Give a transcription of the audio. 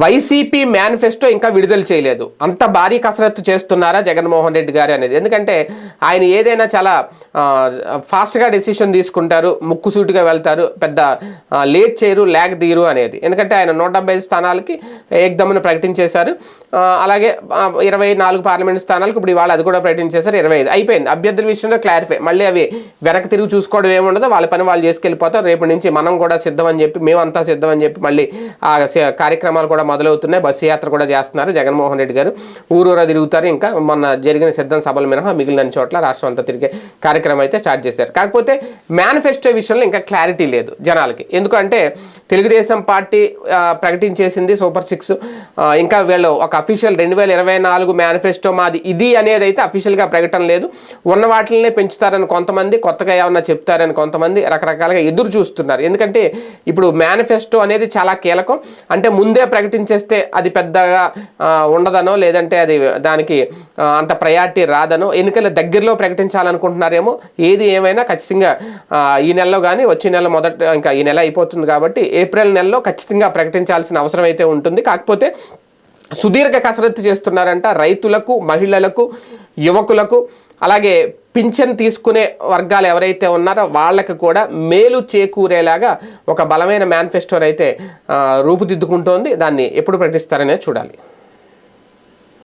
YCP manifesto ఇంకా విడుదల చేయలేదు. అంత భారీ కసరత్తు చేస్తున్నారా జగన్మోహన్ రెడ్డి గారు అనేది. ఎందుకంటే ఆయన ఏదైనా చాలా ఫాస్ట్గా డెసిషన్ తీసుకుంటారు ముక్కుసూటిగా వెళ్తారు పెద్ద లేట్ చేయరు ల్యాగ్ తీయరు అనేది. ఎందుకంటే ఆయన నూట డెబ్బై స్థానాలకి ఏకదమ్మున ప్రకటించేశారు. అలాగే ఇరవై నాలుగు పార్లమెంట్ స్థానాలకు ఇప్పుడు ఇవాళ అది కూడా ప్రకటించేశారు. ఇరవై ఐదు అయిపోయింది. అభ్యర్థుల విషయంలో క్లారిఫై మళ్ళీ అవి వెనక్కి తిరిగి చూసుకోవడం ఏముండదు వాళ్ళ పని వాళ్ళు చేసుకెళ్ళిపోతారు. రేపటి నుంచి మనం కూడా సిద్ధం అని చెప్పి మేమంతా సిద్ధం అని చెప్పి మళ్ళీ ఆ కార్యక్రమాలు కూడా మొదలవుతున్నాయి. బస్సు యాత్ర కూడా చేస్తున్నారు జగన్మోహన్ రెడ్డి గారు. ఊరూరా తిరుగుతారు. ఇంకా మొన్న జరిగిన సిద్ధం సభల మినహా మిగిలిన చోట్ల రాష్ట్రం అంతా తిరిగే కార్యక్రమం అయితే స్టార్ట్ చేశారు. కాకపోతే మేనిఫెస్టో విషయంలో ఇంకా క్లారిటీ లేదు జనాలకి. ఎందుకంటే తెలుగుదేశం పార్టీ ప్రకటించేసింది సూపర్ సిక్స్. ఇంకా వీళ్ళు ఒక అఫీషియల్ రెండు వేల ఇరవై నాలుగు మేనిఫెస్టో మాది ఇది అనేది అయితే అఫీషియల్గా ప్రకటన లేదు. ఉన్న వాటినే పెంచుతారని కొంతమంది కొత్తగా ఏమన్నా చెప్తారని కొంతమంది రకరకాలుగా ఎదురు చూస్తున్నారు. ఎందుకంటే ఇప్పుడు మేనిఫెస్టో అనేది చాలా కీలకం. అంటే ముందే ప్రకటించేస్తే అది పెద్దగా ఉండదనో లేదంటే అది దానికి అంత ప్రయారిటీ రాదనో ఎన్నికల దగ్గరలో ప్రకటించాలనుకుంటున్నారేమో ఏది ఏమైనా ఖచ్చితంగా ఈ నెలలో కానీ వచ్చే నెల మొదట ఇంకా ఈ నెల అయిపోతుంది కాబట్టి ఏప్రిల్ నెలలో ఖచ్చితంగా ప్రకటించాల్సిన అవసరం అయితే ఉంటుంది. కాకపోతే సుదీర్ఘ కసరత్తు చేస్తున్నారంట రైతులకు మహిళలకు యువకులకు అలాగే పింఛన్ తీసుకునే వర్గాలు ఎవరైతే ఉన్నారో వాళ్ళకి కూడా మేలు చేకూరేలాగా ఒక బలమైన మేనిఫెస్టోని అయితే రూపుదిద్దుకుంటోంది. దాన్ని ఎప్పుడు ప్రకటిస్తారనేది చూడాలి.